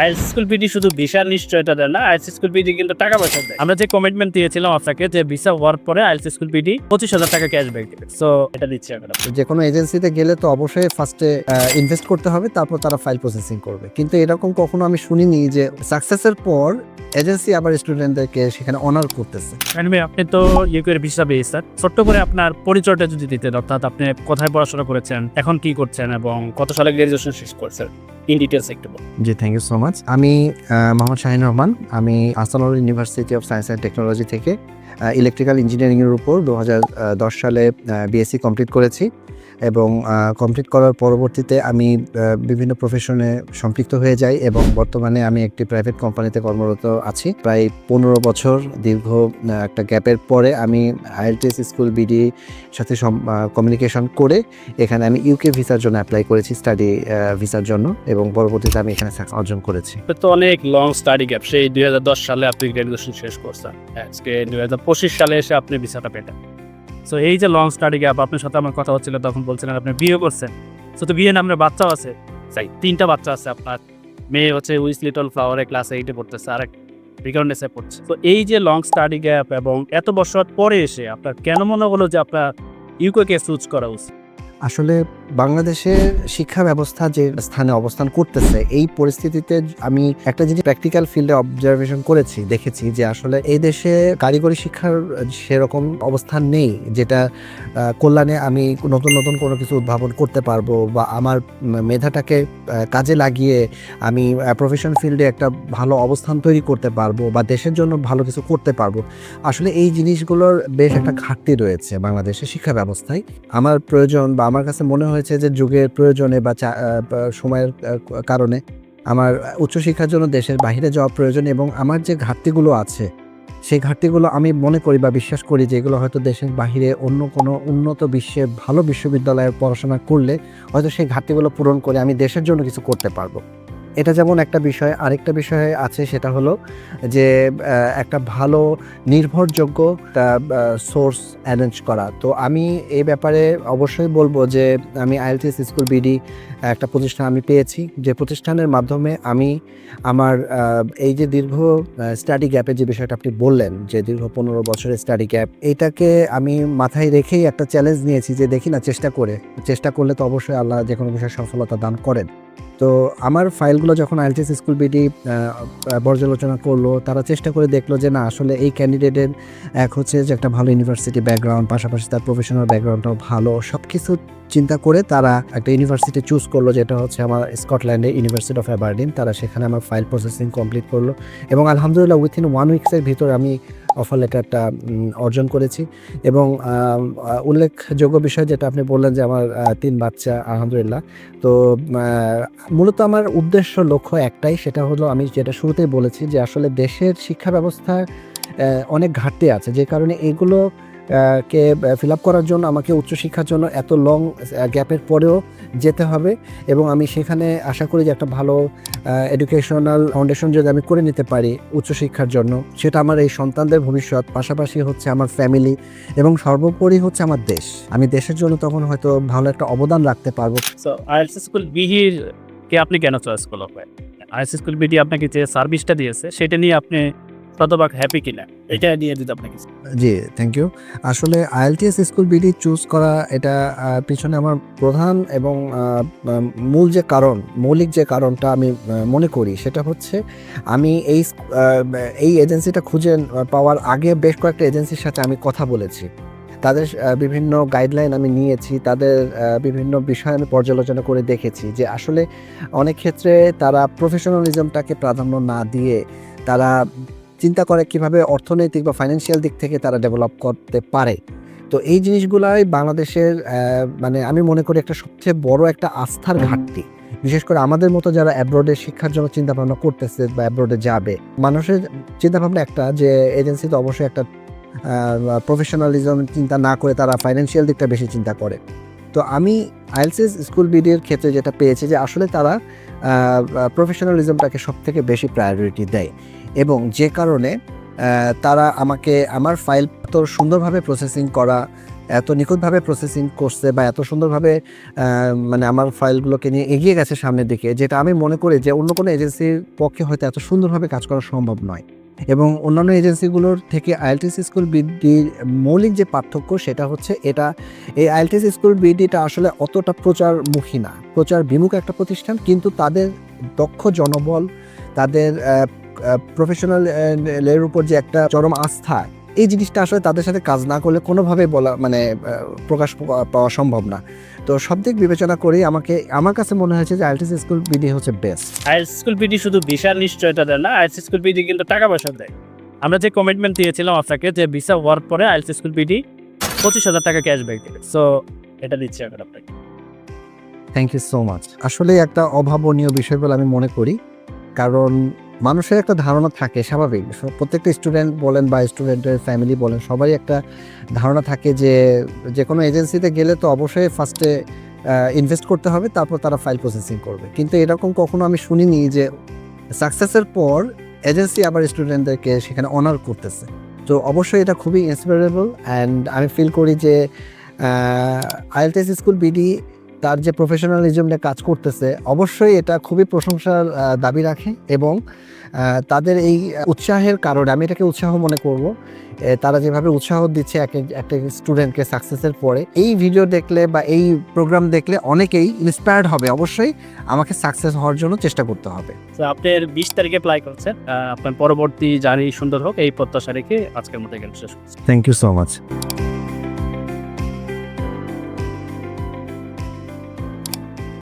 IELTS school PT শুধু ভিসার নিশ্চয়তা দেয় না আইএলস স্কুল পিটি কিন্তু টাকা পয়সা দেয়। আমরা যে কমিটমেন্ট দিয়েছিলাম আপনাকে যে ভিসা হওয়ার পরে আইএলস স্কুল পিটি পঁচিশ হাজার টাকা ক্যাশব্যাক দেবে। সো এটা দিচ্ছি আমরা যে কোনো এজেন্সিতে গেলে তো অবশ্যই ফার্স্টে ইনভেস্ট করতে হবে তারপর তারা ফাইল প্রসেসিং করবে। কিন্তু এরকম কখনো আমি শুনিনি যে সাকসেসের পর এজেন্সি আবার স্টুডেন্টদেরকে সেখানে অনার করতেছে। এনিওয়ে আপনি তো ইউকের ভিসা পেয়ে স্যার ছোট্ট করে আপনার পরিচয়টা যদি দিতেন অর্থাৎ আপনি কোথায় পড়াশোনা করেছেন এখন কি করছেন এবং কত সালে গ্রাজুয়েশন শেষ করছেন? ইন ডিটেলস একটু বল জি থ্যাংক ইউ সো মাচ আমি মোহাম্মদ শাহিন রহমান। আমি Ahsanullah university of science and technology থেকে। ইলেকট্রিক্যাল ইঞ্জিনিয়ারিংয়ের উপর দু সালে বিএসসি কমপ্লিট করেছি এবং কমপ্লিট করার পরবর্তীতে আমি বিভিন্ন প্রফেশনে সম্পৃক্ত হয়ে যাই এবং বর্তমানে আমি একটি প্রাইভেট কোম্পানিতে কর্মরত আছি। প্রায় পনেরো বছর দীর্ঘ একটা গ্যাপের পরে আমি আইএলটিএস স্কুল বিডি সাথে কমিউনিকেশন করে এখানে আমি ইউকে ভিসার জন্য অ্যাপ্লাই করেছি স্টাডি ভিসার জন্য এবং পরবর্তীতে আমি এখানে অর্জন করেছি। তো অনেক লং স্টাডি গ্যাপ সেই দুই হাজার দশ সালে আপনি গ্রাজুয়েশন শেষ করছেন। আজকে দুই সালে এসে আপনি ভিসাটা পেতেন সো এই যে লং স্টাডি গ্যাপ আপনার সাথে আমার কথা হচ্ছিল তখন বলছিলেন আপনি বিয়ে করছেন। সো তো বিয়ে না আপনার বাচ্চাও আছে। তাই তিনটা বাচ্চা আছে আপনার মেয়ে হচ্ছে উইস লিটল ফ্লাওয়ারে ক্লাস এইটে পড়তেছে আর এক পড়ছে। তো এই যে লং স্টাডি গ্যাপ এবং এত বছর পরে এসে আপনার কেন মনে হলো যে আপনার ইউকে কে চুজ করা উচিত? আসলে বাংলাদেশের শিক্ষা ব্যবস্থা যে স্থানে অবস্থান করতেছে, এই পরিস্থিতিতে আমি একটা জিনিস প্র্যাকটিক্যাল ফিল্ডে অবজারভেশন করেছি, দেখেছি যে আসলে এই দেশে কারিগরি শিক্ষার সেরকম অবস্থান নেই, যেটা কল্যাণে আমি নতুন নতুন কোনো কিছু উদ্ভাবন করতে পারব বা আমার মেধাটাকে কাজে লাগিয়ে আমি প্রফেশন ফিল্ডে একটা ভালো অবস্থান তৈরি করতে পারব বা দেশের জন্য ভালো কিছু করতে পারব। আসলে এই জিনিসগুলোর বেশ একটা ঘাটতি রয়েছে বাংলাদেশের শিক্ষা ব্যবস্থায় আমার প্রয়োজন বা আমার কাছে মনে হয়েছে যে যুগের প্রয়োজনে বা সময়ের কারণে আমার উচ্চশিক্ষার জন্য দেশের বাহিরে যাওয়া প্রয়োজন এবং আমার যে ঘাটতিগুলো আছে, সেই ঘাটতিগুলো আমি মনে করি বা বিশ্বাস করি যে এগুলো হয়তো দেশের বাহিরে অন্য কোনো উন্নত বিশ্বে ভালো বিশ্ববিদ্যালয়ে পড়াশোনা করলে হয়তো সেই ঘাটতিগুলো পূরণ করে আমি দেশের জন্য কিছু করতে পারব। এটা যেমন একটা বিষয়, আরেকটা বিষয় আছে সেটা হলো যে একটা ভালো নির্ভরযোগ্য সোর্স অ্যারেঞ্জ করা। তো আমি এই ব্যাপারে অবশ্যই বলব যে, আমি আইএলটিএস স্কুল বিডি একটা প্রতিষ্ঠান আমি পেয়েছি। যে প্রতিষ্ঠানের মাধ্যমে আমি আমার এই যে দীর্ঘ স্টাডি গ্যাপের যে বিষয়টা আপনি বললেন, যে দীর্ঘ পনেরো বছরের স্টাডি গ্যাপ এইটাকে আমি মাথায় রেখেই একটা চ্যালেঞ্জ নিয়েছি যে দেখি না, চেষ্টা করে। চেষ্টা করলে তো অবশ্যই আল্লাহ যে কোনো বিষয়ে সফলতা দান করেন। তো আমার ফাইলগুলো যখন আইএলটিএস স্কুল বিডি পর্যালোচনা করল, তারা চেষ্টা করে দেখল যে না, আসলে এই ক্যান্ডিডেটের এক হচ্ছে যে একটা ভালো ইউনিভার্সিটি ব্যাকগ্রাউন্ড পাশাপাশি তার প্রফেশনাল ব্যাকগ্রাউন্ডটাও ভালো সব কিছু চিন্তা করে তারা একটা ইউনিভার্সিটি চুজ করল যেটা হচ্ছে আমার স্কটল্যান্ডে ইউনিভার্সিটি অফ অ্যাবারডিন তারা সেখানে আমার ফাইল প্রসেসিং কমপ্লিট করল এবং আলহামদুলিল্লাহ উইথিন ওয়ান উইকসের ভিতর আমি অফার লেটারটা অর্জন করেছি এবং উল্লেখযোগ্য বিষয় যেটা আপনি বললেন যে আমার তিন বাচ্চা, আলহামদুলিল্লাহ। তো মূলত আমার উদ্দেশ্য, লক্ষ্য একটাই, সেটা হলো আমি যেটা শুরুতেই বলেছি যে আসলে দেশের শিক্ষা ব্যবস্থা অনেক ঘাটতি আছে। যে কারণে এগুলো কে ফিল করার জন্য, আমাকে উচ্চশিক্ষার জন্য এত লং গ্যাপের পরেও যেতে হবে এবং আমি সেখানে আশা করি যে একটা ভালো এডুকেশনাল ফাউন্ডেশন যদি আমি করে নিতে পারি উচ্চশিক্ষার জন্য, সেটা আমার এই সন্তানদের ভবিষ্যৎ, পাশাপাশি হচ্ছে আমার ফ্যামিলি এবং সর্বোপরি হচ্ছে আমার দেশ। আমি দেশের জন্য তখন হয়তো ভালো একটা অবদান রাখতে পারব। স্কুল কে আপনি কেন চয়েস করল আইএলস স্কুল বিডি আপনাকে যে সার্ভিসটা দিয়েছে, সেটা নিয়ে আপনি শতভাগ হ্যাপি কিনা এটা নিয়ে যদি আপনাকে জি থ্যাংক ইউ আসলে আইএলটিএস স্কুল বিডি চুজ করা, এটা পিছনে আমার প্রধান এবং মূল যে কারণ, মৌলিক যে কারণটা আমি মনে করি, সেটা হচ্ছে আমি এই এই এজেন্সিটা খুঁজে পাওয়ার আগে বেশ কয়েকটা এজেন্সির সাথে আমি কথা বলেছি। তাদের বিভিন্ন গাইডলাইন আমি নিয়েছি, তাদের বিভিন্ন বিষয় আমি পর্যালোচনা করে দেখেছি যে আসলে অনেক ক্ষেত্রে তারা প্রফেশনালিজমটাকে প্রাধান্য না দিয়ে তারা চিন্তা করে কীভাবে অর্থনৈতিক বা ফাইন্যান্সিয়াল দিক থেকে তারা ডেভেলপ করতে পারে। তো এই জিনিসগুলাই বাংলাদেশের মানে আমি মনে করি একটা সবচেয়ে বড় একটা আস্থার ঘাটতি। বিশেষ করে আমাদের মতো যারা অ্যাব্রোডে শিক্ষার জন্য চিন্তা ভাবনা করতেছে বা অ্যাব্রোডে যাবে, মানুষের চিন্তা ভাবনা একটা যে এজেন্সি তো অবশ্যই একটা প্রফেশনালিজম চিন্তা না করে তারা ফাইন্যান্সিয়াল দিকটা বেশি চিন্তা করে। তো আমি আইএলসিএস স্কুল বিডির ক্ষেত্রে যেটা পেয়েছি যে আসলে তারা প্রফেশনালিজমটাকে সব থেকে বেশি প্রায়োরিটি দেয়। এবং যে কারণে তারা আমাকে, আমার ফাইল তো সুন্দরভাবে প্রসেসিং করা, এত নিখুঁতভাবে প্রসেসিং করছে বা এত সুন্দরভাবে মানে আমার ফাইলগুলোকে নিয়ে এগিয়ে গেছে সামনের দিকে, যেটা আমি মনে করি যে অন্য কোনো এজেন্সির পক্ষে হয়তো এত সুন্দরভাবে কাজ করা সম্ভব নয়। এবং অন্যান্য এজেন্সিগুলোর থেকে আইএলটিএস স্কুল বিডির মৌলিক যে পার্থক্য সেটা হচ্ছে এটা, এই আইএলটিএস স্কুল বিডিটা আসলে অতটা প্রচারমুখী না। প্রচার বিমুখ একটা প্রতিষ্ঠান, কিন্তু তাদের দক্ষ জনবল, তাদের প্রফেশনাল এর উপর যে একটা চরম আস্থা এই জিনিসটা আসলে তাদের সাথে কাজ না করলে কোনোভাবে বলা মানে প্রকাশ পাওয়া সম্ভব না। তো সব দিক বিবেচনা করেই আমাকে আমার কাছে মনে হয়েছে যে আইএলটিএস স্কুল বিডি হচ্ছে বেস্ট আইএলস স্কুল পিডি শুধু ভিসার নিশ্চয়তা দেয় না আইএলস স্কুল পিডি কিন্তু টাকা পয়সা দেয়। আমরা যে কমিটমেন্ট দিয়েছিলাম আপনাকে যে ভিসা হওয়ার পরে আইএলস স্কুল পিডি পঁচিশ হাজার টাকা ক্যাশব্যাক দেবে। সো এটা দিচ্ছি এখন আপনাকে। থ্যাংক ইউ সো মাচ আসলে একটা অভাবনীয় বিষয় বলে আমি মনে করি। কারণ মানুষের একটা ধারণা থাকে, স্বাভাবিক। প্রত্যেকটা স্টুডেন্ট বলেন বা স্টুডেন্টের ফ্যামিলি বলেন, সবারই একটা ধারণা থাকে যে যে কোনো এজেন্সিতে গেলে তো অবশ্যই ফার্স্টে ইনভেস্ট করতে হবে, তারপর তারা ফাইল প্রসেসিং করবে। কিন্তু এরকম কখনো আমি শুনিনি যে সাকসেসের পর এজেন্সি আবার স্টুডেন্টদেরকে সেখানে অনার করতেছে। তো অবশ্যই এটা খুবই ইন্সপিরেবল অ্যান্ড আমি ফিল করি যে আইএলটিএস স্কুল বিডি তার যে প্রফেশনালিজম নিয়ে কাজ করতেছে অবশ্যই এটা খুবই প্রশংসার দাবি রাখে এবং তাদের এই উৎসাহের কারণে আমি এটাকে উৎসাহ মনে করব তারা যেভাবে উৎসাহ দিচ্ছে এক এক- একটা স্টুডেন্টকে সাকসেসের পরে এই ভিডিও দেখলে বা এই প্রোগ্রাম দেখলে অনেকেই ইন্সপায়ার্ড হবে। অবশ্যই আমাকে সাকসেস হওয়ার জন্য চেষ্টা করতে হবে। তো আপনার বিশ তারিখে অ্যাপ্লাই করছেন আপনার পরবর্তী জার্নি সুন্দর হোক এই প্রত্যাশা রেখে আজকের মতো এখানে শেষ থ্যাংক ইউ সো মাচ